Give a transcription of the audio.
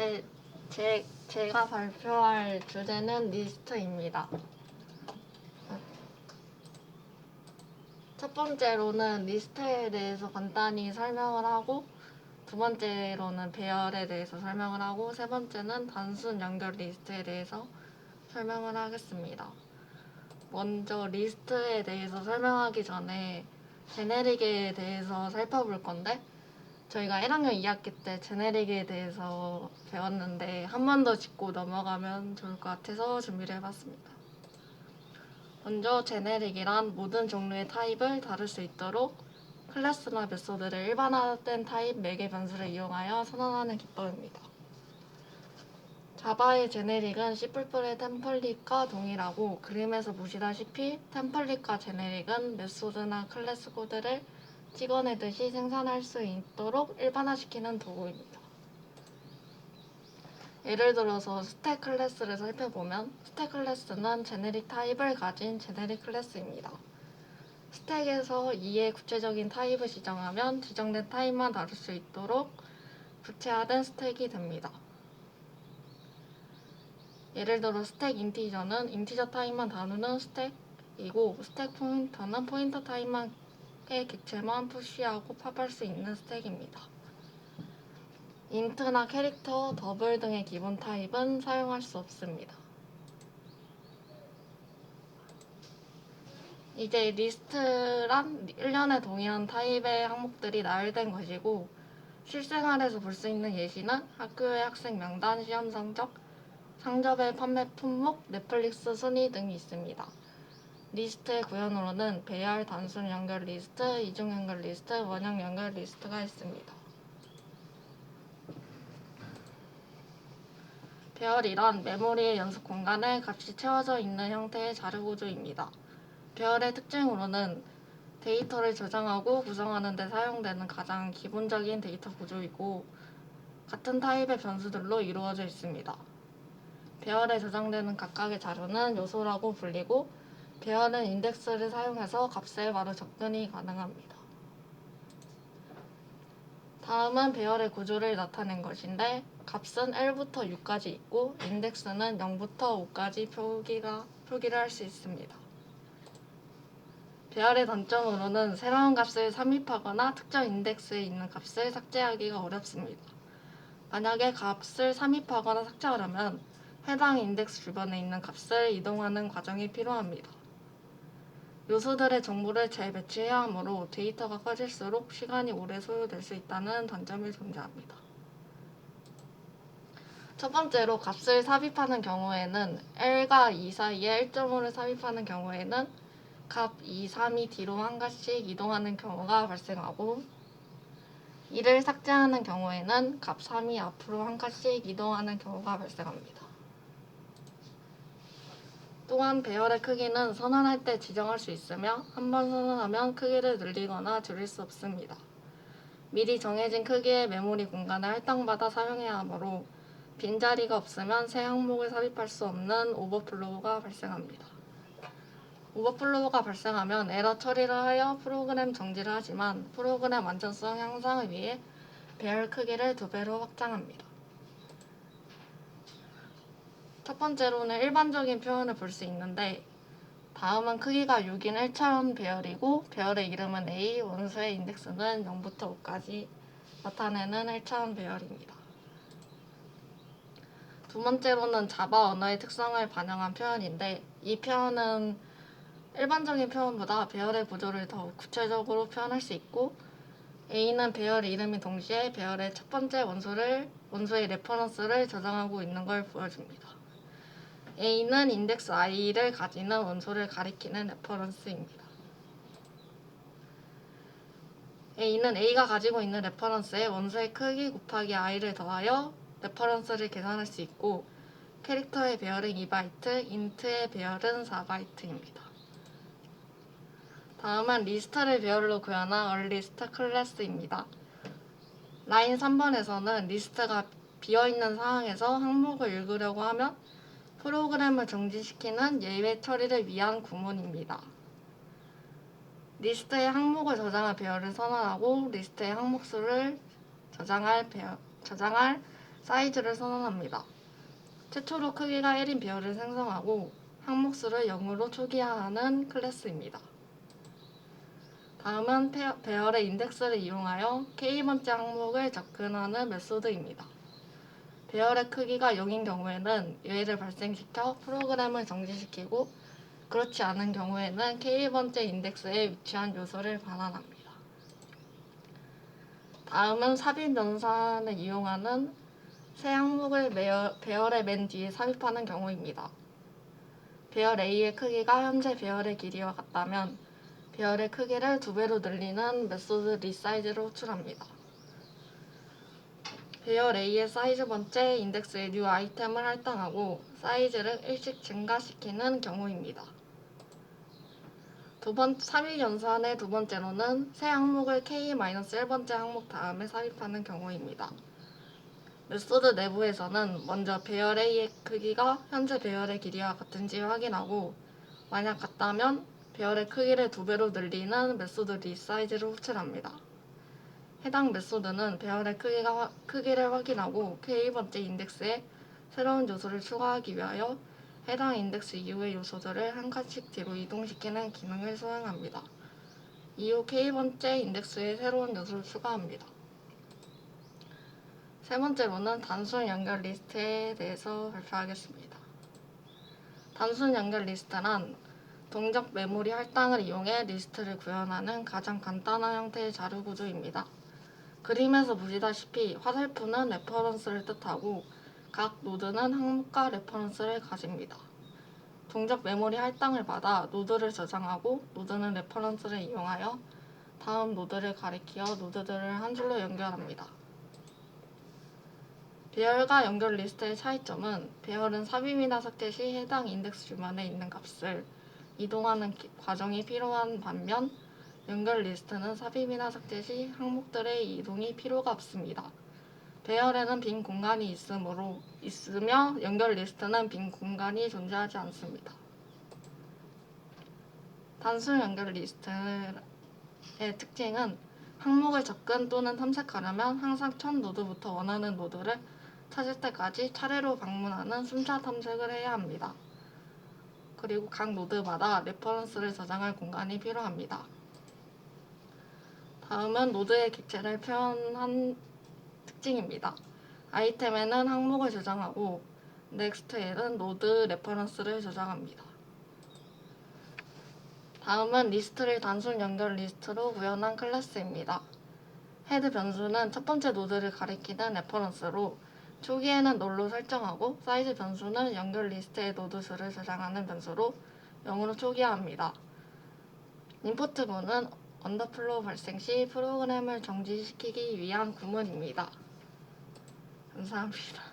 네, 제, 제가 발표할 주제는 리스트입니다. 첫 번째로는 리스트에 대해서 간단히 설명을 하고, 두 번째로는 배열에 대해서 설명을 하고, 세 번째는 단순 연결 리스트에 대해서 설명을 하겠습니다. 먼저 리스트에 대해서 설명하기 전에 제네릭에 대해서 살펴볼 건데, 저희가 1학년 2학기 때 제네릭에 대해서 배웠는데 한 번 더 짚고 넘어가면 좋을 것 같아서 준비를 해봤습니다. 먼저 제네릭이란 모든 종류의 타입을 다룰 수 있도록 클래스나 메소드를 일반화된 타입 매개 변수를 이용하여 선언하는 기법입니다. 자바의 제네릭은 C++의 템플릿과 동일하고 그림에서 보시다시피 템플릿과 제네릭은 메소드나 클래스 코드를 찍어내듯이 생산할 수 있도록 일반화시키는 도구입니다. 예를 들어서 스택 클래스를 살펴보면 스택 클래스는 제네릭 타입을 가진 제네릭 클래스입니다. 스택에서 2의 구체적인 타입을 지정하면 지정된 타입만 다룰 수 있도록 구체화된 스택이 됩니다. 예를 들어 스택 인티저는 인티저 타입만 다루는 스택이고 스택 포인터는 포인터 타입만 의 객체만 푸시하고 팝할 수 있는 스택입니다. 인트나 캐릭터, 더블 등의 기본 타입은 사용할 수 없습니다. 이제 리스트란 1년에 동일한 타입의 항목들이 나열된 것이고 실생활에서 볼 수 있는 예시는 학교의 학생 명단, 시험 성적, 상점의 판매 품목, 넷플릭스 순위 등이 있습니다. 리스트의 구현으로는 배열, 단순 연결 리스트, 이중 연결 리스트, 원형 연결 리스트가 있습니다. 배열이란 메모리의 연속 공간에 값이 채워져 있는 형태의 자료 구조입니다. 배열의 특징으로는 데이터를 저장하고 구성하는 데 사용되는 가장 기본적인 데이터 구조이고 같은 타입의 변수들로 이루어져 있습니다. 배열에 저장되는 각각의 자료는 요소라고 불리고 배열은 인덱스를 사용해서 값에 바로 접근이 가능합니다. 다음은 배열의 구조를 나타낸 것인데 값은 1부터 6까지 있고 인덱스는 0부터 5까지 표기가, 표기를 할 수 있습니다. 배열의 단점으로는 새로운 값을 삽입하거나 특정 인덱스에 있는 값을 삭제하기가 어렵습니다. 만약에 값을 삽입하거나 삭제하려면 해당 인덱스 주변에 있는 값을 이동하는 과정이 필요합니다. 요소들의 정보를 재배치해야 하므로 데이터가 커질수록 시간이 오래 소요될 수 있다는 단점이 존재합니다. 첫 번째로 값을 삽입하는 경우에는 L과 2 사이에 1.5를 삽입하는 경우에는 값 2, 3이 뒤로 한 칸씩 이동하는 경우가 발생하고 이를 삭제하는 경우에는 값 3이 앞으로 한 칸씩 이동하는 경우가 발생합니다. 또한 배열의 크기는 선언할 때 지정할 수 있으며 한 번 선언하면 크기를 늘리거나 줄일 수 없습니다. 미리 정해진 크기의 메모리 공간을 할당받아 사용해야 하므로 빈자리가 없으면 새 항목을 삽입할 수 없는 오버플로우가 발생합니다. 오버플로우가 발생하면 에러 처리를 하여 프로그램 정지를 하지만 프로그램 완전성 향상을 위해 배열 크기를 두 배로 확장합니다. 첫 번째로는 일반적인 표현을 볼 수 있는데 다음은 크기가 6인 1차원 배열이고 배열의 이름은 A, 원수의 인덱스는 0부터 5까지 나타내는 1차원 배열입니다. 두 번째로는 자바 언어의 특성을 반영한 표현인데 이 표현은 일반적인 표현보다 배열의 구조를 더 구체적으로 표현할 수 있고 A는 배열 이름이 동시에 배열의 첫 번째 원소를 원소의 레퍼런스를 저장하고 있는 걸 보여줍니다. A는 인덱스 i를 가지는 원소를 가리키는 레퍼런스입니다. A는 A가 가지고 있는 레퍼런스에 원소의 크기 곱하기 i를 더하여 레퍼런스를 계산할 수 있고 캐릭터의 배열은 2바이트, 인트의 배열은 4바이트입니다. 다음은 리스트를 배열로 구현한 얼리스트 클래스입니다. 라인 3번에서는 리스트가 비어있는 상황에서 항목을 읽으려고 하면 프로그램을 정지시키는 예외 처리를 위한 구문입니다. 리스트의 항목을 저장할 배열을 선언하고 리스트의 항목 수를 저장할 배열, 저장할 사이즈를 선언합니다. 최초로 크기가 1인 배열을 생성하고 항목 수를 0으로 초기화하는 클래스입니다. 다음은 배열의 인덱스를 이용하여 K번째 항목을 접근하는 메소드입니다. 배열의 크기가 0인 경우에는 유해를 발생시켜 프로그램을 정지시키고 그렇지 않은 경우에는 K번째 인덱스에 위치한 요소를 반환합니다. 다음은 삽입 연산을 이용하는 새 항목을 배열, 배열의 맨 뒤에 삽입하는 경우입니다. 배열 A의 크기가 현재 배열의 길이와 같다면 배열의 크기를 두 배로 늘리는 메소드 리사이즈를 호출합니다. 배열 A의 사이즈 번째 인덱스의 new 아이템을 할당하고 사이즈를 일씩 증가시키는 경우입니다. 두 번, 삽입 연산의 두 번째로는 새 항목을 K-1번째 항목 다음에 삽입하는 경우입니다. 메소드 내부에서는 먼저 배열 A의 크기가 현재 배열의 길이와 같은지 확인하고 만약 같다면 배열의 크기를 두 배로 늘리는 메소드 리사이즈를 호출합니다. 해당 메소드는 배열의 크기가, 화- 크기를 확인하고 K번째 인덱스에 새로운 요소를 추가하기 위하여 해당 인덱스 이후의 요소들을 한 칸씩 뒤로 이동시키는 기능을 수행합니다. 이후 K번째 인덱스에 새로운 요소를 추가합니다. 세 번째로는 단순 연결 리스트에 대해서 발표하겠습니다. 단순 연결 리스트란 동적 메모리 할당을 이용해 리스트를 구현하는 가장 간단한 형태의 자료 구조입니다. 그림에서 보시다시피 화살표는 레퍼런스를 뜻하고 각 노드는 항목과 레퍼런스를 가집니다. 동적 메모리 할당을 받아 노드를 저장하고 노드는 레퍼런스를 이용하여 다음 노드를 가리키어 노드들을 한 줄로 연결합니다. 배열과 연결 리스트의 차이점은 배열은 삽입이나 삭제 시 해당 인덱스 주변에 있는 값을 이동하는 기- 과정이 필요한 반면 연결 리스트는 삽입이나 삭제 시 항목들의 이동이 필요가 없습니다. 배열에는 빈 공간이 있으므로 있으며 연결 리스트는 빈 공간이 존재하지 않습니다. 단순 연결 리스트의 특징은 항목을 접근 또는 탐색하려면 항상 첫 노드부터 원하는 노드를 찾을 때까지 차례로 방문하는 순차 탐색을 해야 합니다. 그리고 각 노드마다 레퍼런스를 저장할 공간이 필요합니다. 다음은 노드의 객체를 표현한 특징입니다. 아이템에는 항목을 저장하고 넥스트에는 노드 레퍼런스를 저장합니다. 다음은 리스트를 단순 연결 리스트로 구현한 클래스입니다. 헤드 변수는 첫 번째 노드를 가리키는 레퍼런스로 초기에는 널로 설정하고 사이즈 변수는 연결 리스트의 노드 수를 저장하는 변수로 0으로 초기화합니다. 임포트문은 언더플로우 발생 시 프로그램을 정지시키기 위한 구문입니다. 감사합니다.